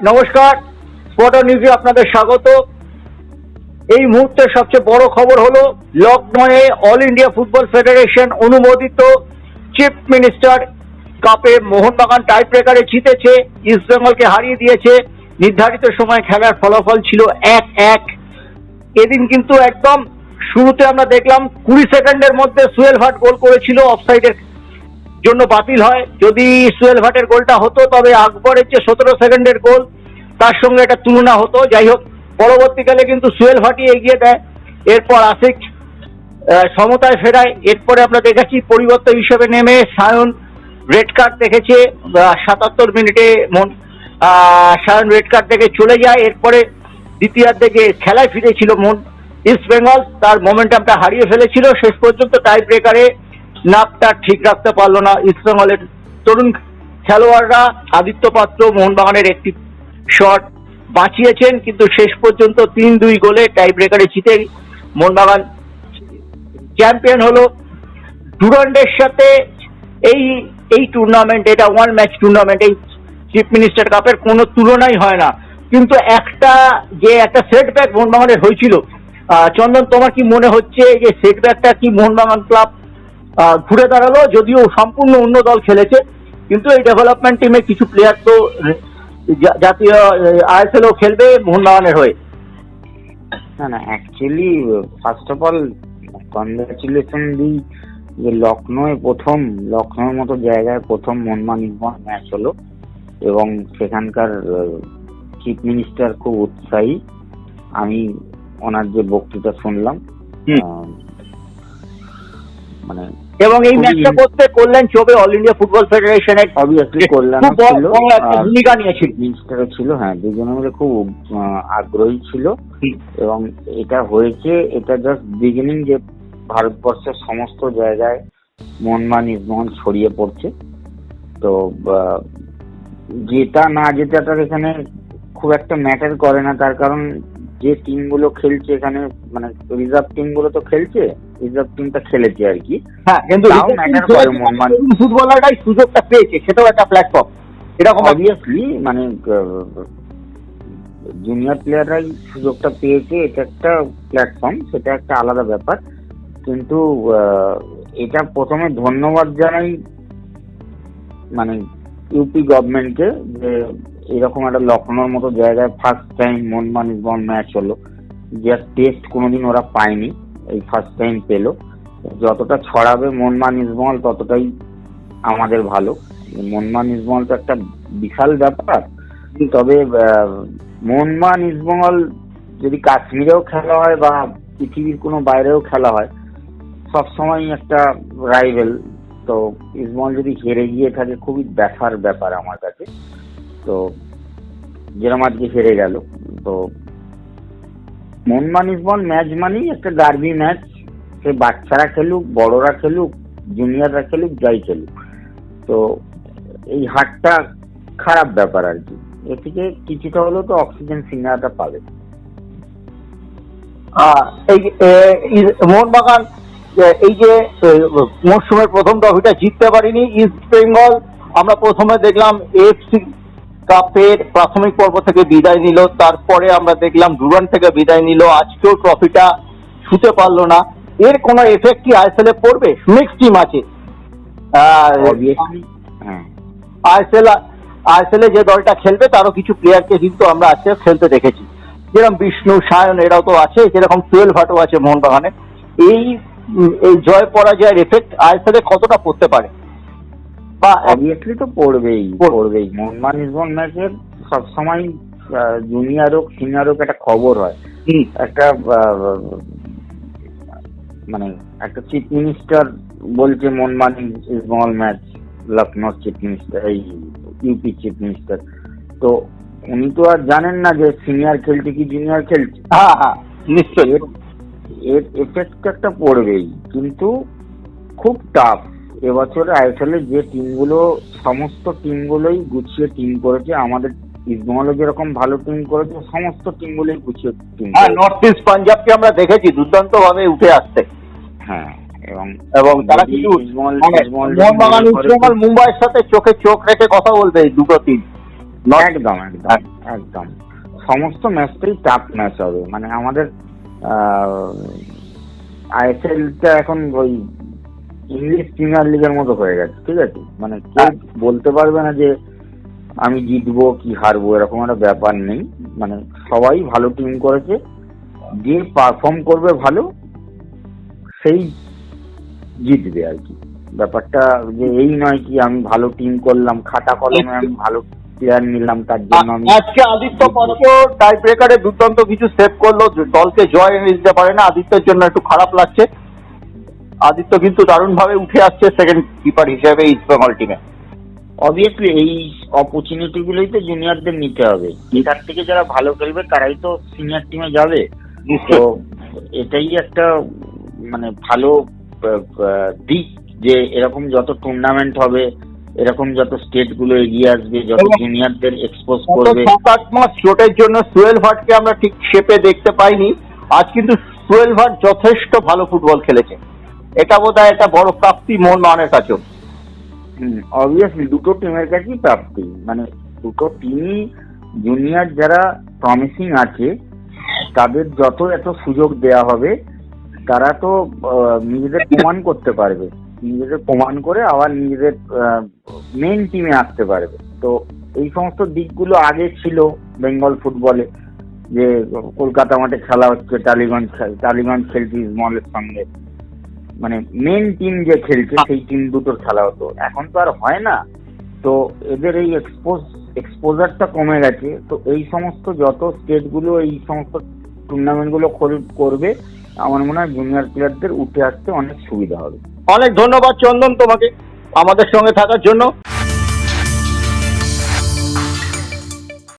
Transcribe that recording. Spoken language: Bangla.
নমস্কার স্পটার নিউজে আপনাদের স্বাগত। এই মুহূর্তে সবচেয়ে বড় খবর হলো লখনৌয়ে অল ইন্ডিয়া ফুটবল ফেডারেশন অনুমোদিত চিফ মিনিস্টার কাপে মোহনবাগান টাই ব্রেকারে জিতেছে ইস্টবেঙ্গলকে হারিয়ে দিয়েছে। নির্ধারিত সময় খেলার ফলাফল ছিল এক এক। এদিন কিন্তু একদম শুরুতে আমরা দেখলাম কুড়ি সেকেন্ডের মধ্যে সুয়েল ভাট গোল করেছিল অফসাইডের জন্য বাতিল হয়। যদি সুয়েল ভাটের গোলটা হতো তবে আকবরের যে সতেরো সেকেন্ডের গোল তার সঙ্গে একটা তুলনা হতো। যাই হোক পরবর্তীকালে কিন্তু সুয়েল ভাটি এগিয়ে দেয়। এরপর আহ, সমতায় ফেরায়। এরপরে আমরা দেখেছি পরিবর্তন হিসেবে নেমে সায়ন রেড কার্ড দেখেছে সাতাত্তর মিনিটে মন সায়ন রেড কার্ড দেখে চলে যায়। এরপরে দ্বিতীয়ার্ধে যে খেলায় ফিরেছিল মন ইস্ট বেঙ্গল। তার মোমেন্টামটা হারিয়ে ফেলেছিল। শেষ পর্যন্ত টাই ব্রেকারে নাপটা ঠিক রাখতে পারল না। ইস্ট বেঙ্গলের তরুণ খেলোয়াড়রা আদিত্য পাত্র মোহনবাগানের একটি শট বাঁচিয়েছেন, কিন্তু শেষ পর্যন্ত তিন দুই গোলে টাই ব্রেকারে জিতে মোহনবাগান চ্যাম্পিয়ন হলো। ডুরান্ডের সাথে এই এই টুর্নামেন্ট এটা ওয়ান ম্যাচ টুর্নামেন্ট এই চিফ মিনিস্টার কাপের কোনো তুলনাই হয় না। কিন্তু একটা যে একটা সেটব্যাক মোহনবাগানের হয়েছিল চন্দন, তোমার কি মনে হচ্ছে যে সেটব্যাকটা কি মোহনবাগান ক্লাব ঘুরে দাঁড়াল যদিও সম্পূর্ণ অন্য দল খেলেছে কিন্তু এই ডেভেলপমেন্ট টিমে কিছু প্লেয়ার তো জাতীয় আইএসএলও খেলবে মোহনবাগানের হয়ে না না actually first of all congratulation দিই যে লখনৌয়ে প্রথম লখনৌর মতো জায়গায় প্রথম মনমান ম্যাচ হলো এবং সেখানকার চিফ মিনিস্টার খুব উৎসাহী আমি ওনার যে বক্তৃতা শুনলাম। মানে এবং এই ম্যাচটা করতে Kalyan Chaubey all India football ফেডারেশনের অবভিয়াসলি কল্যাণ খুব বড়- একটা ভূমিকা নিয়েছিল। ছিল হ্যাঁ দুজনে মিলে খুব আগ্রহী ছিল। এবং এটা হয়েছে এটা জাস্ট বিগিনিং যে ভারতবর্ষের সমস্ত জায়গায় মনমান ইসমান ছড়িয়ে পড়ছে। তো জেতা না জেতাটার এখানে খুব একটা ম্যাটার করে না তার কারণ যে টিমগুলো খেলছে এখানে মানে রিজার্ভ টিমগুলো তো খেলছে রিজার্ভ টিমটা খেলেছে আর কি। হ্যাঁ কিন্তু সুযোগটা পেয়েছে সেটাও একটা প্ল্যাটফর্ম এরকম অবভিয়াসলি মানে জুনিয়র প্লেয়াররাই সুযোগটা পেয়েছে এটা একটা প্ল্যাটফর্ম সেটা একটা আলাদা ব্যাপার। কিন্তু এটা প্রথমে ধন্যবাদ জানাই মানে ইউপি গভর্নমেন্টকে যে এরকম একটা লখনৌর মতো জায়গায় ফার্স্ট টাইম মনমান ইসবন ম্যাচ হলো। যে টেস্ট কোনোদিন ওরা পায়নি, এই ফার্স্ট টাইম পেল। যতটা ছড়াবে মনমান ইসবল ততটাই আমাদের ভালো। মনমান ইসবল তো একটা বিশাল ব্যাপার। তবে মনমান ইসবল যদি কাশ্মীরেও খেলা হয় বা পৃথিবীর কোনো বাইরেও খেলা হয় সবসময় একটা রাইভেল তো ইসবল যদি হেরে গিয়ে থাকে, খুবই ব্যথার ব্যাপার আমার কাছে। তো যেরকম আজকে হেরে গেল, তো মনমান ইসবল ম্যাচ মানেই একটা ডার্বি ম্যাচ সে বাচ্চারা খেলুক, বড়রা খেলুক জুনিয়ররা খেলুক, যাই খেলুক। তো এই হাটটা খারাপ ব্যাপার আর কি। এ থেকে কিছুটা হলেও তো অক্সিজেন সিগন্যালটা পাবে। মোহনবাগান এই যে মরশুমের প্রথম ট্রফিটা জিততে পারিনি, ইস্ট বেঙ্গল। আমরা প্রথমে দেখলাম এফসি কাপের প্রাথমিক পর্ব থেকে বিদায় নিল তারপরে আমরা দেখলাম ডুরান থেকে বিদায় নিল আজকেও ট্রফিটা ছুতে পারল না। এর কোনো এফেক্ট কি আইএসএল এ পড়বে? মিক্স টিম আছে। আইএসএল আইএসএল এ যে দলটা খেলবে তারও কিছু প্লেয়ারকে কিন্তু আমরা আজকে খেলতে দেখেছি। যেরকম বিষ্ণু সায়ন এরাও তো আছে যেরকম টুয়েলভ ভাটও আছে মোহনবাগানে। এই এই জয় পরাজয়ের এফেক্ট আইএসএল এ কতটা পড়তে পারে? বা অবভিয়াসলি তো পড়বেই পড়বেই। মোহনবাগান ইসবন ম্যাচের সবসময় জুনিয়র হোক সিনিয়র হোক একটা খবর হয়। একটা মানে একটা চিফ মিনিস্টার বলছে মনমান ইসবল ম্যাচ লখনৌ চিফ মিনিস্টার এই ইউপি চিফ মিনিস্টার তো উনি তো আর জানেন না যে সিনিয়র খেলছে কি জুনিয়র খেলছে। হ্যাঁ হ্যাঁ নিশ্চয়ই। এর এফেক্ট একটা পড়বেই। কিন্তু খুব টাফ এবছর আইএসএল যে টিমগুলো সমস্ত টিমগুলোই গুছিয়ে টিম করেছে আমাদের ইস্টবেঙ্গলও যেরকম ভালো টিম করেছে সমস্ত টিমগুলোই গুছিয়ে টিম হ্যাঁ নর্থ ইস্ট পাঞ্জাবকে আমরা দেখেছি দুর্দান্ত ভাবে উঠে আসতে হ্যাঁ এবং এবং তারা কিন্তু মানে মোহনবাগান ইস্টবেঙ্গল মুম্বাইয়ের সাথে চোখে চোখ রেখে কথা বলতে এই দুটো টিম একদম একদম একদম। সমস্ত ম্যাচটাই টাফ ম্যাচ হবে। মানে আমাদের আইএসএলটা এখন ওই ইংলিশ প্রিমিয়ার লিগের মতো হয়ে গেছে ঠিক আছে? মানে কেউ বলতে পারবে না যে আমি জিতবো কি হারবো এরকম একটা ব্যাপার নেই। মানে সবাই ভালো টিম করেছে যে পারফর্ম করবে ভালো সেই জিতবে আর কি। ব্যাপারটা যে এই নয় কি আমি ভালো টিম করলাম খাতা কলমে আমি ভালো প্লেয়ার নিলাম তার জন্য আমি আজকে আদিত্য পাত্র টাই ব্রেকারে দুর্দান্ত কিছু সেভ করল দলকে জয় এনে দিতে পারে না আদিত্যের জন্য একটু খারাপ লাগছে। আদিত্য কিন্তু দারুণ ভাবে উঠে আসছে সেকেন্ড কিপার হিসেবে ইস্ট বেঙ্গল টিমে অবভিয়াসলি এই অপরচুনিটি গুলোই তো জুনিয়রদের নিতে হবে। এখান থেকে যারা ভালো খেলবে তারাই তো সিনিয়র টিমে যাবে। তো এটাই একটা মানে ভালো দিক যে এরকম যত টুর্নামেন্ট হবে এরকম যত স্টেটগুলো এগিয়ে আসবে যত জুনিয়রদের এক্সপোজ করবে। সাত মাস চোটের জন্য সুয়েল ভাটকে আমরা ঠিক শেপে দেখতে পাইনি। আজ কিন্তু সুয়েল ভাট যথেষ্ট ভালো ফুটবল খেলেছে। এটা বোধ হয় একটা বড় প্রাপ্তি মোহনবাগানের কাছেও। অবভিয়াসলি দুটো টিমের কাছেই প্রাপ্তি। মানে দুটো টিমই জুনিয়র যারা প্রমিসিং আছে, তাদের যত এত সুযোগ দেয়া হবে, তারা তো নিজেদের প্রমাণ করতে পারবে। নিজেদের প্রমাণ করে আবার নিজেদের মেন টিমে আসতে পারবে। তো এই সমস্ত দিকগুলো আগে ছিল বেঙ্গল ফুটবলে, যে কলকাতা মাঠে খেলা হচ্ছে, টালিগঞ্জ টালিগঞ্জ খেলছে ইসমলের সঙ্গে। মানে মেন টিম যে খেলছে সেই টিম দুটোর খেলা হতো। এখন তো আর হয় না। তো এদের এই এক্সপোজ এক্সপোজারটা কমে গেছে। তো এই সমস্ত যত স্টেটগুলো এই সমস্ত টুর্নামেন্টগুলো খোল- করবে আমার মনে হয় জুনিয়র প্লেয়ারদের উঠে আসতে অনেক সুবিধা হবে। অনেক ধন্যবাদ চন্দন তোমাকে। আমাদের সঙ্গে থাকার জন্য।